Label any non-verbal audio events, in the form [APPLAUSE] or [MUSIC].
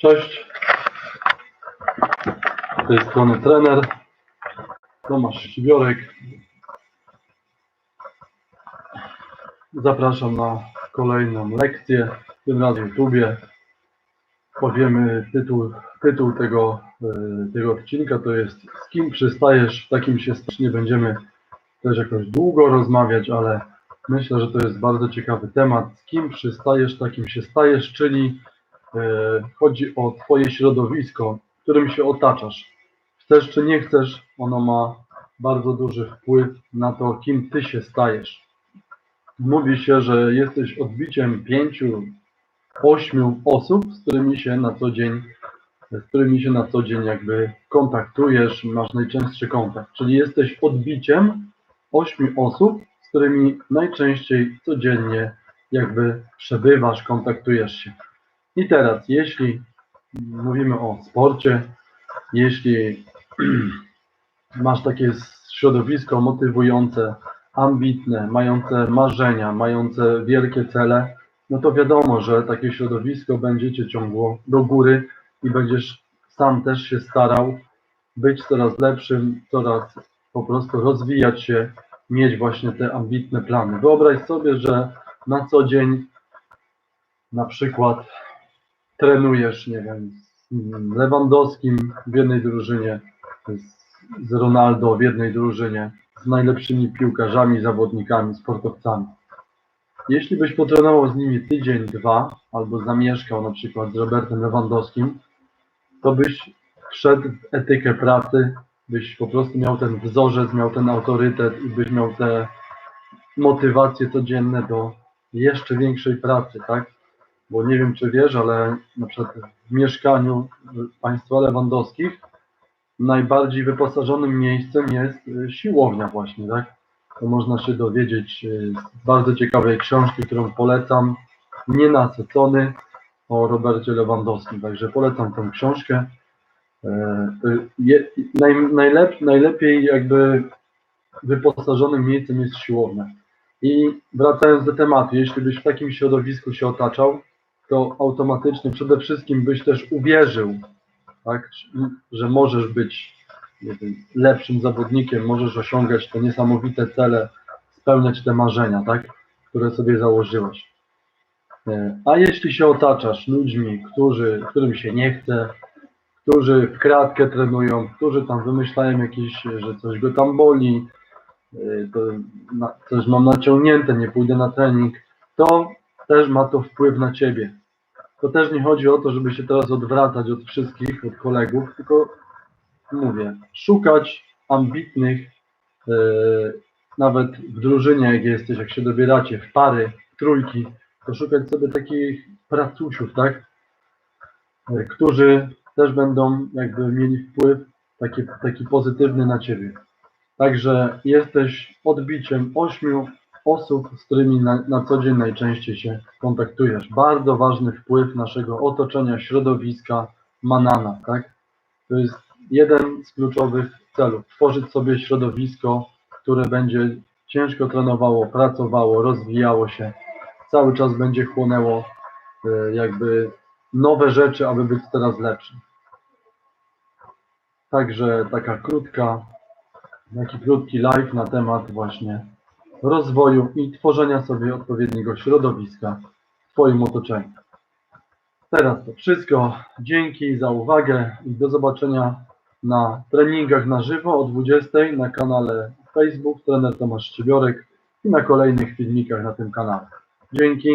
Cześć. Z tej strony trener Tomasz Ścibiorek. Zapraszam na kolejną lekcję, tym razem w YouTubie. Powiemy tytuł, tytuł tego, e, tego odcinka to jest Z kim przystajesz, takim się stajesz. Nie będziemy też jakoś długo rozmawiać, ale myślę, że to jest bardzo ciekawy temat. Z kim przystajesz, takim się stajesz, czyli chodzi o Twoje środowisko, którym się otaczasz. Chcesz czy nie chcesz, ono ma bardzo duży wpływ na to, kim Ty się stajesz. Mówi się, że jesteś odbiciem pięciu, ośmiu osób, z którymi się na co dzień, z którymi się na co dzień jakby kontaktujesz, masz najczęstszy kontakt. Czyli jesteś odbiciem ośmiu osób, z którymi najczęściej codziennie jakby przebywasz, kontaktujesz się. I teraz, jeśli mówimy o sporcie, jeśli [CLEARS THROAT] masz takie środowisko motywujące, ambitne, mające marzenia, mające wielkie cele, no to wiadomo, że takie środowisko będzie cię ciągło do góry i będziesz sam też się starał być coraz lepszym, coraz po prostu rozwijać się, mieć właśnie te ambitne plany. Wyobraź sobie, że na co dzień na przykład trenujesz, nie wiem, z Lewandowskim w jednej drużynie, z, Ronaldo w jednej drużynie, z najlepszymi piłkarzami, zawodnikami, sportowcami. Jeśli byś potrenował z nimi tydzień, dwa, albo zamieszkał na przykład z Robertem Lewandowskim, to byś wszedł w etykę pracy, byś po prostu miał ten wzorzec, miał ten autorytet i byś miał te motywacje codzienne do jeszcze większej pracy, tak? Bo nie wiem, czy wiesz, ale na przykład w mieszkaniu państwa Lewandowskich najbardziej wyposażonym miejscem jest y, siłownia właśnie, tak? To można się dowiedzieć y, z bardzo ciekawej książki, którą polecam, Nienasycony o Robercie Lewandowskim. Także polecam tę książkę. E, najlep, najlepiej jakby wyposażonym miejscem jest siłownia. I wracając do tematu, jeśli byś w takim środowisku się otaczał, to automatycznie przede wszystkim byś też uwierzył, tak, że możesz być wiem, lepszym zawodnikiem, możesz osiągać te niesamowite cele, spełniać te marzenia, tak, które sobie założyłeś. E, A jeśli się otaczasz ludźmi, którzy, którym się nie chce, którzy w kratkę trenują, którzy tam wymyślają jakieś, że coś go tam boli, y, to na, coś mam naciągnięte, nie pójdę na trening, to też ma to wpływ na ciebie. To też nie chodzi o to, żeby się teraz odwracać od wszystkich, od kolegów, tylko mówię, szukać ambitnych, y, nawet w drużynie, jak jesteś, jak się dobieracie, w pary, w trójki, to szukać sobie takich pracusiów, tak? Y, którzy też będą jakby mieli wpływ taki, taki pozytywny na ciebie. Także jesteś odbiciem ośmiu osób, z którymi na, na co dzień najczęściej się kontaktujesz. Bardzo ważny wpływ naszego otoczenia, środowiska ma na nas, tak? To jest jeden z kluczowych celów. Tworzyć sobie środowisko, które będzie ciężko trenowało, pracowało, rozwijało się, cały czas będzie chłonęło e, jakby nowe rzeczy, aby być coraz lepszym. Także taka krótka, taki krótki live na temat właśnie rozwoju i tworzenia sobie odpowiedniego środowiska w Twoim otoczeniu. Teraz to wszystko. Dzięki za uwagę i do zobaczenia na treningach na żywo o 20 na kanale Facebook trener Tomasz Ściebiorek i na kolejnych filmikach na tym kanale. Dzięki.